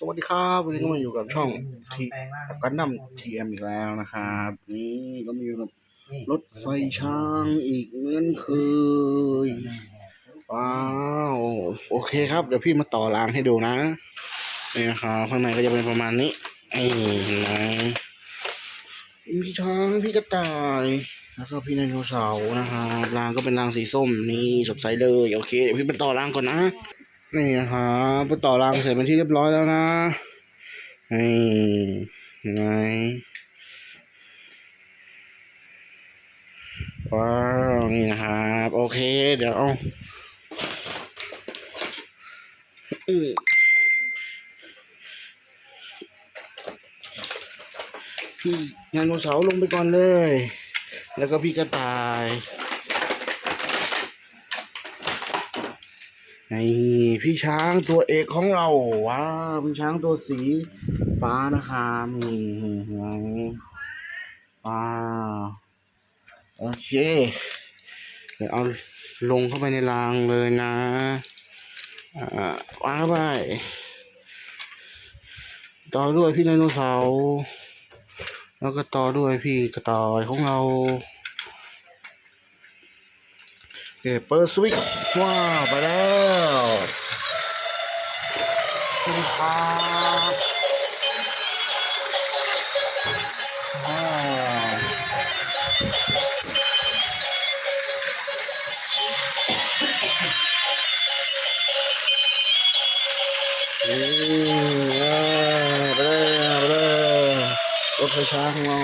สวัสดีครับวันนี้ก็มาอยู่กับช่องทีกับกันดั้มทีเอ็มอีกแล้วนะครับ นี่ก็มาอยู่กับรถไฟช้างอีกเหมือนเคยว้าวโอเคครับ เดี๋ยวพี่มาต่อรางให้ดูนะนี่นะครับข้างในก็จะเป็นประมาณนี้นี่เห็นไหมพี่ช้างพี่กระต่ายแล้วก็พี่ไดโนเสาร์นะครับรางก็เป็นรางสีส้มนี่สดใสเลยโอเคเดี๋ยวพี่ไปต่อรางก่อนนะ นี่นะครับไปต่อรางเสร็จเป็นที่เรียบร้อยแล้วนะนี่เห็นไหมว้าวนี่นะครับ โอเค เดี๋ยวเอาพี่ไดโนเสาร์ลงไปก่อนเลย แล้วก็พี่กระต่าย นี่พี่ช้างตัวเอกของเราว้าพี่ช้างตัวสีฟ้านะครับนี่เห็นไหมว้าโอเคเดี๋ยวเอาลงเข้าไปในรางเลยนะอ่าวางเข้าไปต่อด้วยพี่ไดโนเสาร์แล้วก็ต่อด้วยพี่กระต่ายของเรา เปิดสวิตช์ว้าวไปแล้วสวัสดีครับว้าวนี่ว้าวไปแล้วไปแล้วรถไฟช้าของเรา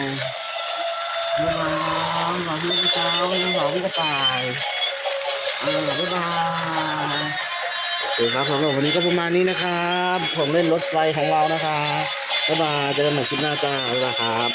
บ๊ายบายหลังพี่กระต่ายหลังพี่กระต่าย อ่าบ๊ายบายโอเคครับสำหรับวันนี้ก็ประมาณนี้นะครับผมเล่นรถไฟของเรานะครับบ๊ายบายเจอกันใหม่คลิปหน้าจ้าบ๊ายบายครับ